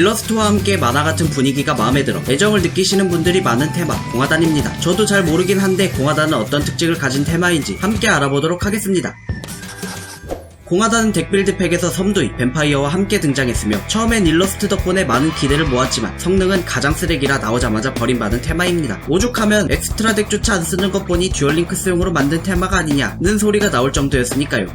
일러스트와 함께 만화 같은 분위기가 마음에 들어 애정을 느끼시는 분들이 많은 테마 공화단입니다. 저도 잘 모르긴 한데 공화단은 어떤 특징을 가진 테마인지 함께 알아보도록 하겠습니다. 공화단은 덱빌드 팩에서 섬두이, 뱀파이어와 함께 등장했으며 처음엔 일러스트 덕분에 많은 기대를 모았지만 성능은 가장 쓰레기라 나오자마자 버림받은 테마입니다. 오죽하면 엑스트라 덱조차 안 쓰는 것 보니 듀얼링크스용으로 만든 테마가 아니냐는 소리가 나올 정도였으니까요.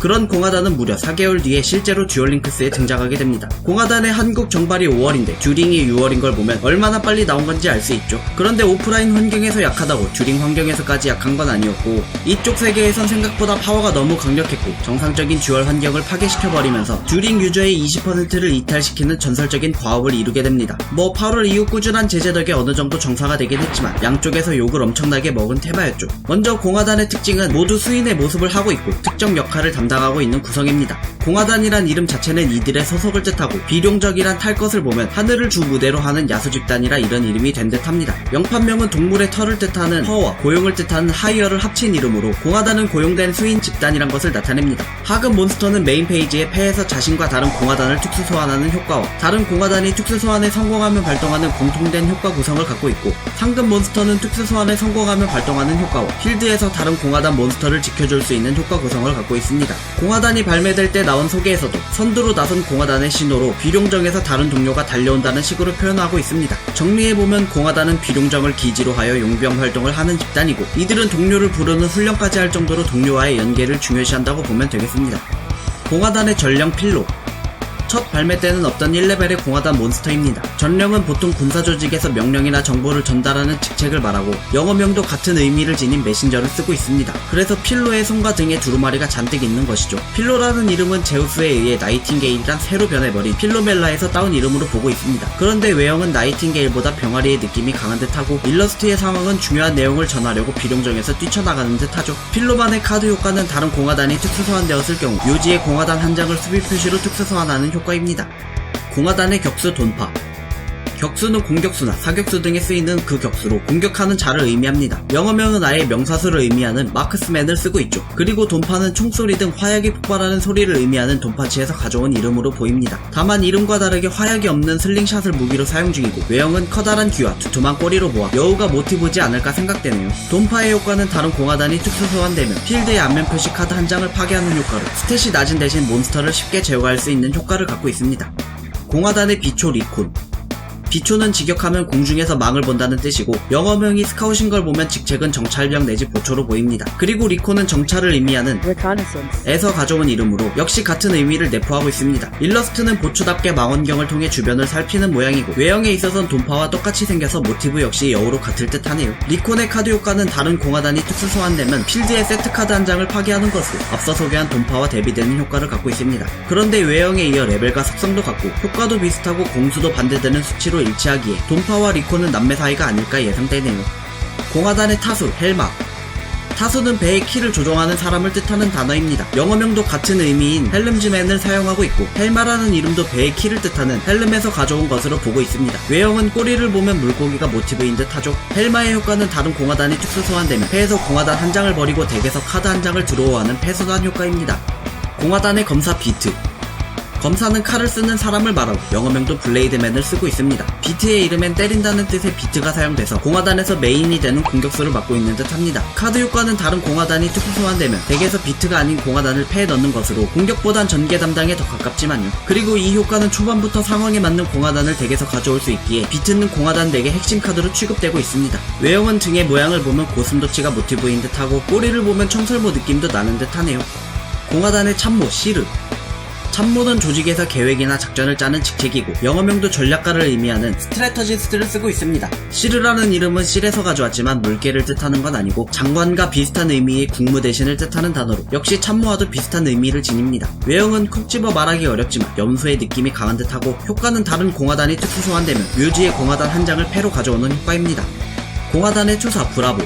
그런 공화단은 무려 4개월 뒤에 실제로 듀얼링크스에 등장하게 됩니다. 공화단의 한국 정발이 5월인데 듀링이 6월인 걸 보면 얼마나 빨리 나온 건지 알 수 있죠. 그런데 오프라인 환경에서 약하다고 듀링 환경에서까지 약한 건 아니었고 이쪽 세계에선 생각보다 파워가 너무 강력했고 정상적인 듀얼 환경을 파괴시켜버리면서 듀링 유저의 20%를 이탈시키는 전설적인 과업을 이루게 됩니다. 뭐 8월 이후 꾸준한 제재 덕에 어느 정도 정상화 되긴 했지만 양쪽에서 욕을 엄청나게 먹은 테마였죠. 먼저 공화단의 특징은 모두 수인의 모습을 하고 있고 특정 역할을 담당 하고 있는 구성입니다. 공화단이란 이름 자체는 이들의 소속을 뜻하고 비룡적이란 탈 것을 보면 하늘을 주 무대로 하는 야수 집단이라 이런 이름이 된 듯합니다. 영판명은 동물의 털을 뜻하는 허와 고용을 뜻하는 하이어를 합친 이름으로 공화단은 고용된 수인 집단이란 것을 나타냅니다. 하급 몬스터는 메인 페이지에 패에서 자신과 다른 공화단을 특수 소환하는 효과와 다른 공화단이 특수 소환에 성공하면 발동하는 공통된 효과 구성을 갖고 있고 상급 몬스터는 특수 소환에 성공하면 발동하는 효과와 필드에서 다른 공화단 몬스터를 지켜줄 수 있는 효과 구성을 갖고 있습니다. 공화단이 발매될 때 나온 소개에서도 선두로 나선 공화단의 신호로 비룡정에서 다른 동료가 달려온다는 식으로 표현하고 있습니다. 정리해보면 공화단은 비룡정을 기지로 하여 용병 활동을 하는 집단이고 이들은 동료를 부르는 훈련까지 할 정도로 동료와의 연계를 중요시한다고 보면 되겠습니다. 공화단의 전령 필로 첫 발매 때는 없던 1레벨의 공화단 몬스터입니다. 전령은 보통 군사 조직에서 명령이나 정보를 전달하는 직책을 말하고 영어명도 같은 의미를 지닌 메신저를 쓰고 있습니다. 그래서 필로의 손과 등에 두루마리가 잔뜩 있는 것이죠. 필로라는 이름은 제우스에 의해 나이팅게일이란 새로 변해버린 필로멜라에서 따온 이름으로 보고 있습니다. 그런데 외형은 나이팅게일보다 병아리의 느낌이 강한 듯하고 일러스트의 상황은 중요한 내용을 전하려고 비룡정에서 뛰쳐나가는 듯하죠. 필로만의 카드 효과는 다른 공화단이 특수 소환되었을 경우 묘지의 공화단 한 장을 수비 표시로 특수 소환하는 효과 입니다. 공화단의 격수 돈파 격수는 공격수나 사격수 등에 쓰이는 그 격수로 공격하는 자를 의미합니다. 영어명은 아예 명사수를 의미하는 마크스맨을 쓰고 있죠. 그리고 돈파는 총소리 등 화약이 폭발하는 소리를 의미하는 돈파치에서 가져온 이름으로 보입니다. 다만 이름과 다르게 화약이 없는 슬링샷을 무기로 사용 중이고 외형은 커다란 귀와 두툼한 꼬리로 보아 여우가 모티브지 않을까 생각되네요. 돈파의 효과는 다른 공화단이 특수 소환되면 필드의 앞면 표시 카드 한 장을 파괴하는 효과로 스탯이 낮은 대신 몬스터를 쉽게 제거할 수 있는 효과를 갖고 있습니다. 공화단의 비초 리콘 비초는 직역하면 공중에서 망을 본다는 뜻이고 영어명이 스카웃인 걸 보면 직책은 정찰병 내지 보초로 보입니다. 그리고 리코는 정찰을 의미하는 에서 가져온 이름으로 역시 같은 의미를 내포하고 있습니다. 일러스트는 보초답게 망원경을 통해 주변을 살피는 모양이고 외형에 있어선 돈파와 똑같이 생겨서 모티브 역시 여우로 같을 듯하네요. 리콘의 카드 효과는 다른 공화단이 특수 소환되면 필드의 세트 카드 한 장을 파괴하는 것으로 앞서 소개한 돈파와 대비되는 효과를 갖고 있습니다. 그런데 외형에 이어 레벨과 속성도 같고 효과도 비슷하고 공수도 반대되는 수치로 일치하기에 돈파와 리콘은 남매 사이가 아닐까 예상되네요. 공화단의 타수 헬마 타수는 배의 키를 조종하는 사람을 뜻하는 단어입니다. 영어명도 같은 의미인 헬름즈맨을 사용하고 있고 헬마라는 이름도 배의 키를 뜻하는 헬름에서 가져온 것으로 보고 있습니다. 외형은 꼬리를 보면 물고기가 모티브인 듯하죠. 헬마의 효과는 다른 공화단이 특수 소환되면 패에서 공화단 한 장을 버리고 덱에서 카드 한 장을 들어오하는 패소단 효과입니다. 공화단의 검사 비트 검사는 칼을 쓰는 사람을 말하고 영어명도 블레이드맨을 쓰고 있습니다. 비트의 이름엔 때린다는 뜻의 비트가 사용돼서 공화단에서 메인이 되는 공격수를 맡고 있는 듯 합니다. 카드 효과는 다른 공화단이 특수 소환되면 덱에서 비트가 아닌 공화단을 패에 넣는 것으로 공격보단 전개 담당에 더 가깝지만요. 그리고 이 효과는 초반부터 상황에 맞는 공화단을 덱에서 가져올 수 있기에 비트는 공화단 덱의 핵심 카드로 취급되고 있습니다. 외형은 등의 모양을 보면 고슴도치가 모티브인 듯하고 꼬리를 보면 청설모 느낌도 나는 듯하네요. 공화단의 참모 시르 참모는 조직에서 계획이나 작전을 짜는 직책이고 영어명도 전략가를 의미하는 스트레터지스트를 쓰고 있습니다. 시르라는 이름은 실에서 가져왔지만 물개를 뜻하는 건 아니고 장관과 비슷한 의미의 국무 대신을 뜻하는 단어로 역시 참모와도 비슷한 의미를 지닙니다. 외형은 콕 집어 말하기 어렵지만 염소의 느낌이 강한 듯하고 효과는 다른 공화단이 특수 소환되면 묘지의 공화단 한 장을 패로 가져오는 효과입니다. 공화단의 초사 브라보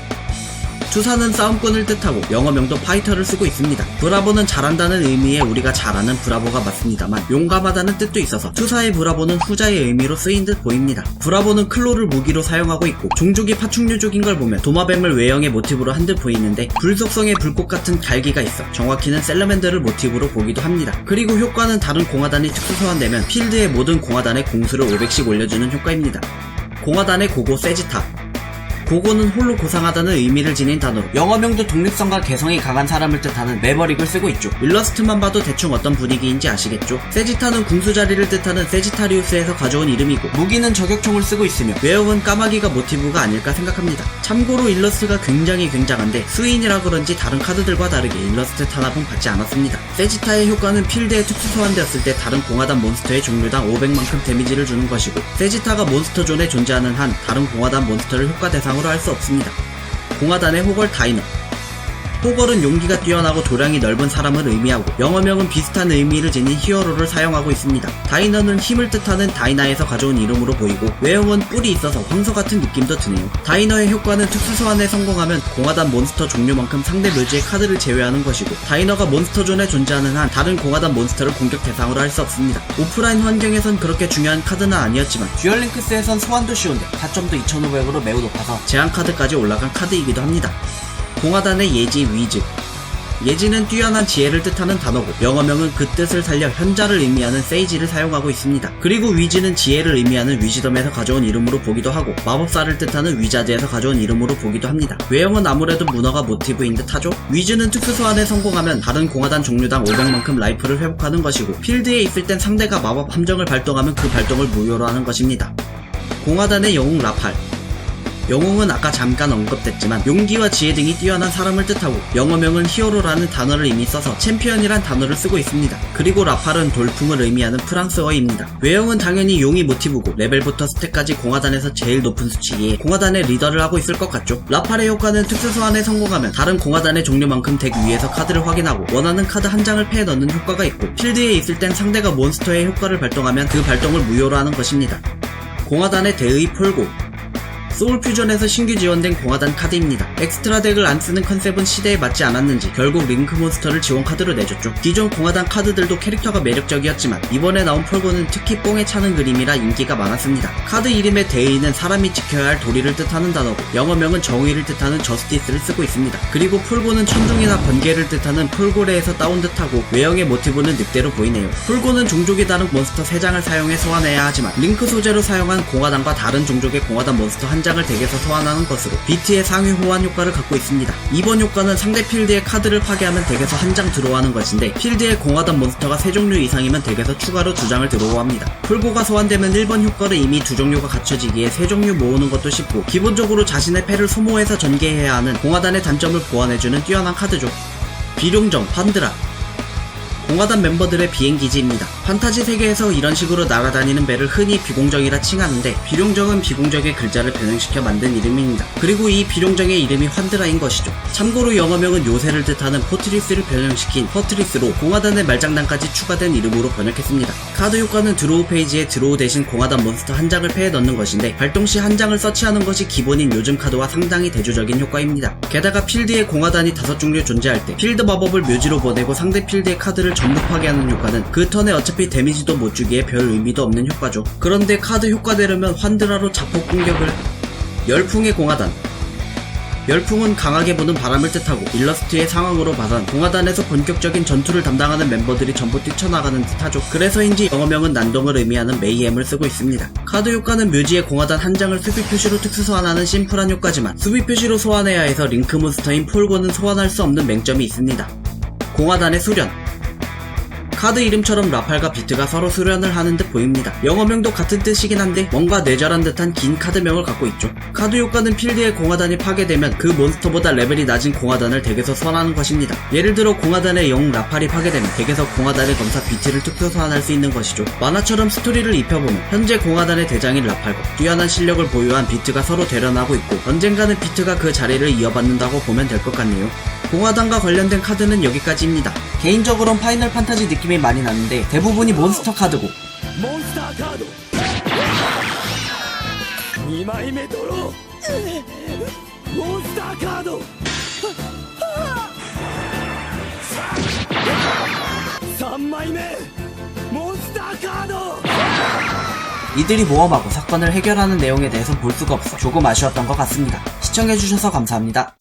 투사는 싸움꾼을 뜻하고 영어명도 파이터를 쓰고 있습니다. 브라보는 잘한다는 의미의 우리가 잘 아는 브라보가 맞습니다만 용감하다는 뜻도 있어서 투사의 브라보는 후자의 의미로 쓰인 듯 보입니다. 브라보는 클로를 무기로 사용하고 있고 종족이 파충류족인 걸 보면 도마뱀을 외형의 모티브로 한 듯 보이는데 불속성의 불꽃 같은 갈기가 있어 정확히는 셀러맨더를 모티브로 보기도 합니다. 그리고 효과는 다른 공화단이 특수 소환되면 필드의 모든 공화단의 공수를 500씩 올려주는 효과입니다. 공화단의 고고 세지타 고고는 홀로 고상하다는 의미를 지닌 단어로 영어명도 독립성과 개성이 강한 사람을 뜻하는 매버릭을 쓰고 있죠. 일러스트만 봐도 대충 어떤 분위기인지 아시겠죠? 세지타는 궁수자리를 뜻하는 세지타리우스에서 가져온 이름이고 무기는 저격총을 쓰고 있으며 외형은 까마귀가 모티브가 아닐까 생각합니다. 참고로 일러스트가 굉장히 굉장한데 수인이라 그런지 다른 카드들과 다르게 일러스트 탄압은 받지 않았습니다. 세지타의 효과는 필드에 특수 소환되었을 때 다른 공화단 몬스터의 종류당 500만큼 데미지를 주는 것이고 세지타가 몬스터 존에 존재하는 한 다른 공화단 몬스터를 효과 대상 으로 할 수 없습니다. 공화단의 호걸 다이너 호걸은 용기가 뛰어나고 도량이 넓은 사람을 의미하고 영어명은 비슷한 의미를 지닌 히어로를 사용하고 있습니다. 다이너는 힘을 뜻하는 다이나에서 가져온 이름으로 보이고 외형은 뿔이 있어서 황소 같은 느낌도 드네요. 다이너의 효과는 특수 소환에 성공하면 공화단 몬스터 종류만큼 상대 묘지의 카드를 제외하는 것이고 다이너가 몬스터존에 존재하는 한 다른 공화단 몬스터를 공격 대상으로 할 수 없습니다. 오프라인 환경에선 그렇게 중요한 카드는 아니었지만 듀얼링크스에선 소환도 쉬운데 타점도 2500으로 매우 높아서 제한 카드까지 올라간 카드이기도 합니다. 공화단의 예지 위즈 예지는 뛰어난 지혜를 뜻하는 단어고 영어명은 그 뜻을 살려 현자를 의미하는 세이지를 사용하고 있습니다. 그리고 위즈는 지혜를 의미하는 위즈덤에서 가져온 이름으로 보기도 하고 마법사를 뜻하는 위자드에서 가져온 이름으로 보기도 합니다. 외형은 아무래도 문어가 모티브인 듯 하죠? 위즈는 특수 소환에 성공하면 다른 공화단 종류당 500만큼 라이프를 회복하는 것이고 필드에 있을 땐 상대가 마법 함정을 발동하면 그 발동을 무효로 하는 것입니다. 공화단의 영웅 라팔 영웅은 아까 잠깐 언급됐지만 용기와 지혜 등이 뛰어난 사람을 뜻하고 영어명은 히어로라는 단어를 이미 써서 챔피언이란 단어를 쓰고 있습니다. 그리고 라팔은 돌풍을 의미하는 프랑스어입니다. 외형은 당연히 용이 모티브고 레벨부터 스택까지 공화단에서 제일 높은 수치기에 공화단의 리더를 하고 있을 것 같죠. 라팔의 효과는 특수 소환에 성공하면 다른 공화단의 종류만큼 덱 위에서 카드를 확인하고 원하는 카드 한 장을 패 넣는 효과가 있고 필드에 있을 땐 상대가 몬스터의 효과를 발동하면 그 발동을 무효로 하는 것입니다. 공화단의 대의 폴고 소울 퓨전에서 신규 지원된 공화단 카드입니다. 엑스트라 덱을 안 쓰는 컨셉은 시대에 맞지 않았는지 결국 링크 몬스터를 지원 카드로 내줬죠. 기존 공화단 카드들도 캐릭터가 매력적이었지만 이번에 나온 폴고는 특히 뽕에 차는 그림이라 인기가 많았습니다. 카드 이름의 대의는 사람이 지켜야 할 도리를 뜻하는 단어고 영어명은 정의를 뜻하는 저스티스를 쓰고 있습니다. 그리고 폴고는 천둥이나 번개를 뜻하는 폴고레에서 따온 듯하고 외형의 모티브는 늑대로 보이네요. 폴고는 종족이 다른 몬스터 3장을 사용해 소환해야 하지만 링크 소재로 사용한 공화단과 다른 종족의 공화단 몬스터 한 장을 덱에서 소환하는 것으로 비트의 상위 호환 효과를 갖고 있습니다. 이번 효과는 상대 필드의 카드를 파괴하면 덱에서 한 장 들어오는 것인데 필드의 공화단 몬스터가 3종류 이상이면 덱에서 추가로 2장을 들어옵니다. 풀고가 소환되면 1번 효과를 이미 두 종류가 갖춰지기에 3종류 모으는 것도 쉽고 기본적으로 자신의 패를 소모해서 전개해야 하는 공화단의 단점을 보완해주는 뛰어난 카드죠. 비룡정, 판드라, 공화단 멤버들의 비행기지입니다. 판타지 세계에서 이런 식으로 날아다니는 배를 흔히 비공정이라 칭하는데 비룡정은 비공정의 글자를 변형시켜 만든 이름입니다. 그리고 이 비룡정의 이름이 환드라인 것이죠. 참고로 영어명은 요새를 뜻하는 포트리스를 변형시킨 퍼트리스로 공화단의 말장난까지 추가된 이름으로 번역했습니다. 카드 효과는 드로우 페이지에 드로우 대신 공화단 몬스터 한 장을 패해 넣는 것인데 발동 시 한 장을 서치하는 것이 기본인 요즘 카드와 상당히 대조적인 효과입니다. 게다가 필드에 공화단이 다섯 종류 존재할 때 필드 마법을 묘지로 보내고 상대 필드의 카드를 전부 파괴하는 효과는 그 턴에 어차피 데미지도 못 주기에 별 의미도 없는 효과죠. 그런데 카드 효과대로면 환드라로 자폭 공격을 열풍의 공화단 열풍은 강하게 부는 바람을 뜻하고 일러스트의 상황으로 봐선 공화단에서 본격적인 전투를 담당하는 멤버들이 전부 뛰쳐나가는 듯하죠. 그래서인지 영어명은 난동을 의미하는 메이엠을 쓰고 있습니다. 카드 효과는 묘지의 공화단 한 장을 수비 표시로 특수 소환하는 심플한 효과지만 수비 표시로 소환해야 해서 링크 몬스터인 폴고는 소환할 수 없는 맹점이 있습니다. 공화단의 수련 카드 이름처럼 라팔과 비트가 서로 수련을 하는 듯 보입니다. 영어명도 같은 뜻이긴 한데 뭔가 뇌절한 듯한 긴 카드명을 갖고 있죠. 카드 효과는 필드의 공화단이 파괴되면 그 몬스터보다 레벨이 낮은 공화단을 덱에서 소환하는 것입니다. 예를 들어 공화단의 영웅 라팔이 파괴되면 덱에서 공화단의 검사 비트를 특수 소환할 수 있는 것이죠. 만화처럼 스토리를 입혀보면 현재 공화단의 대장인 라팔과 뛰어난 실력을 보유한 비트가 서로 대련하고 있고 언젠가는 비트가 그 자리를 이어받는다고 보면 될 것 같네요. 공화단과 관련된 카드는 여기까지입니다. 개인적으로는 파이널 판타지 느낌이 많이 나는데 대부분이 몬스터 카드고. 몬스터 카드. 3枚目 몬스터 카드. 이들이 모험하고 사건을 해결하는 내용에 대해선 볼 수가 없어 조금 아쉬웠던 것 같습니다. 시청해주셔서 감사합니다.